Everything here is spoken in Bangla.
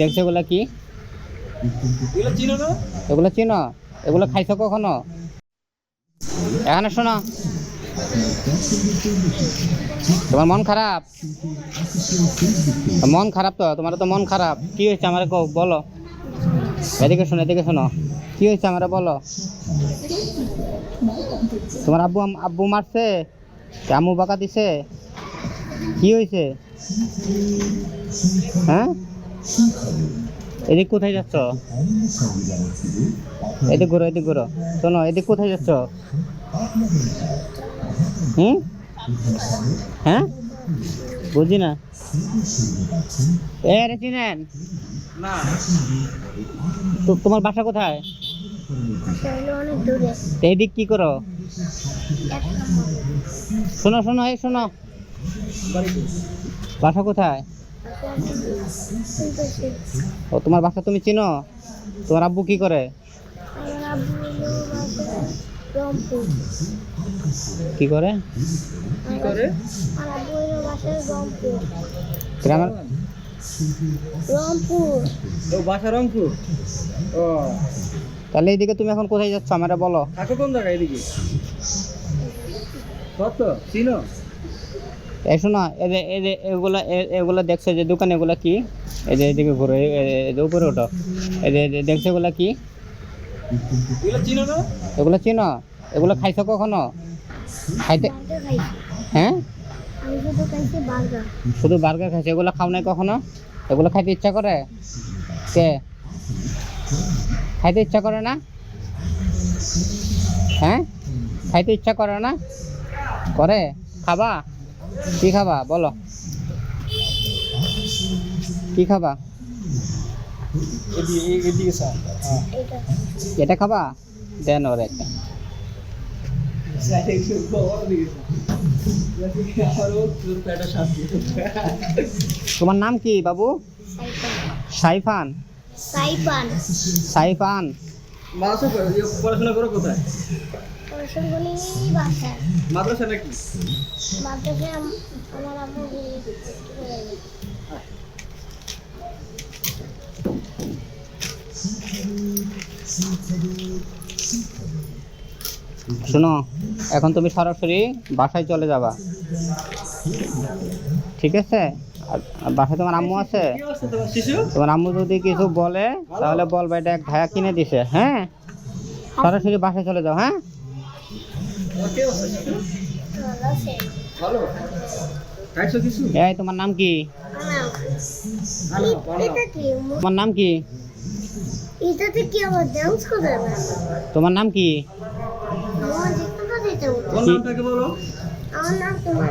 দেখছ এগুলা কি? এগুলো চিনো এগুলো খাইছো কখনো? এখানে শোনো। তোমার মন খারাপ? মন খারাপ তো তোমার তো মন খারাপ। কি হয়েছে আমার বলো। এদিকে শোনো এদিকে শোনো। কি হয়েছে আমার বলো? তোমার আব্বু আব্বু মারছে? আম্মু বাঁকা দিছে? কি হয়েছে? হ্যাঁ? এদিক কোথায় যাচ্ছ? এদিক ঘুরো এদিক ঘুরো। শোনো এদিক কোথায় যাচ্ছ? হুম? হ্যাঁ? বুঝি না। এ রে চিনেন। তো তোমার বাসা কোথায়? এদিক কি করো? শোনো শোনো এই শোনো। বাসা কোথায়? ও তোমার বাসা তুমি চিনো? তোমার আব্বু কি করে? কি করে? কি করে? আমার আব্বু হলো বাসা রংপুর। গ্রামের রংপুর। ও বাসা রংপুর? ও। তাহলে এইদিকে তুমি এখন কোথায় যাচ্ছ? আমারে বলো। থাকো কোন জায়গায় এদিকে? কত চিনো? এই শোনো এই যে এই যে এগুলো এ- এগুলো দেখছ যে দোকান এগুলো কি? এই যে এদিকে ঘুরো এই- যে উপরে ওঠো। এই যে দেখছ এগুলো কি? এগুলো চিনো না? এগুলো খাইছো কখনো? খাইতে হ্যাঁ? শুধু খাইছি বার্গার খাইছে? এগুলো খাও নাই কখনো? এগুলো খাইতে ইচ্ছা করে? কে? খাইতে ইচ্ছা করে না? হ্যাঁ? খাইতে ইচ্ছা করে না? করে? খাবা? কি খাবা? বলো। কি খাবা? হ্যাঁ এটা এটা খাবা? দেন ওর একটা। তোমার নাম কি বাবু? সাইফান। সাইফান। ইয়ে পড়াশোনা করো কোথায়? মাদ্রাসা নাকি? আমার। শোনো এখন তুমি সরাসরি বাসায় চলে যাবা। ঠিক আছে? বাসায় তোমার আম্মু আছে? তোমার আম্মু যদি কিছু বলে তাহলে বলবা এটা এক ভাইয়া কিনে দিছে হ্যাঁ? সরাসরি বাসায় চলে যাও হ্যাঁ? ভালো? খাইছো কিছু? এই তোমার নাম কি? তোমার নাম কি? এটাতে কি আবার ডান্স করে তোমার নাম কি? আমার দেখতে পাচ্ছি তো কোন নামটাকে বলো। আমার নাম তোমার